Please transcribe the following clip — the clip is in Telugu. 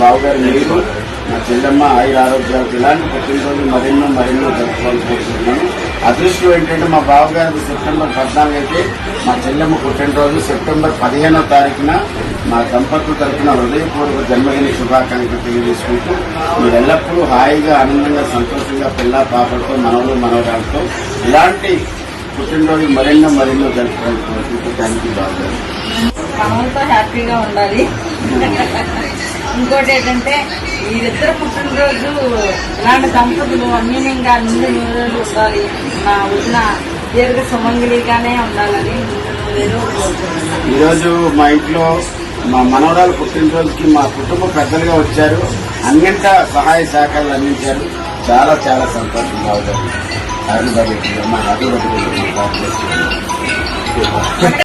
బావగారు మీరు మా చెల్లెమ్మ ఆయుర ఆరోగ్యాలకు ఇలాంటి పుట్టినరోజు మరెన్నో మరెన్నో జరుపుకోవాలని కోరుకుంటున్నాను అదృష్టం ఏంటంటే మా బావగారి సెప్టెంబర్ పద్నాలుగు అయితే మా చెల్లెమ్మ పుట్టినరోజు సెప్టెంబర్ పదిహేనో తారీఖున మా దంపతుల తరఫున హృదయపూర్వక జన్మదిన శుభాకాంక్షలు తెలియజేసుకుంటూ మీరు ఎల్లప్పుడూ హాయిగా ఆనందంగా సంతోషంగా పిల్ల పాపలతో మనవలు మనవరాలతో ఇలాంటి పుట్టినరోజు మరెన్నో మరెన్నో జరుపుకోవాలని కోరుకుంటూ థ్యాంక్ యూ బావగారు హ్యాపీగా ఉండాలి. ఇంకోటి ఏంటంటే వీరిద్దరు పుట్టినరోజు ఇలాంటి దంపతులు అన్యూన్యంగా ముందు నూనెలు ఉండాలి నా వదిన దీర్ఘ సుమంగళిగానే ఉండాలని నేను కోరుకుంటున్నాను. ఈరోజు మా ఇంట్లో మా మనవరాలు పుట్టినరోజుకి మా కుటుంబ పెద్దలుగా వచ్చారు. అన్నింట సహాయ సహకారాలు అందించారు. చాలా చాలా సంతోషం బాగుంది హ్యాపీ మా హ్యాపీ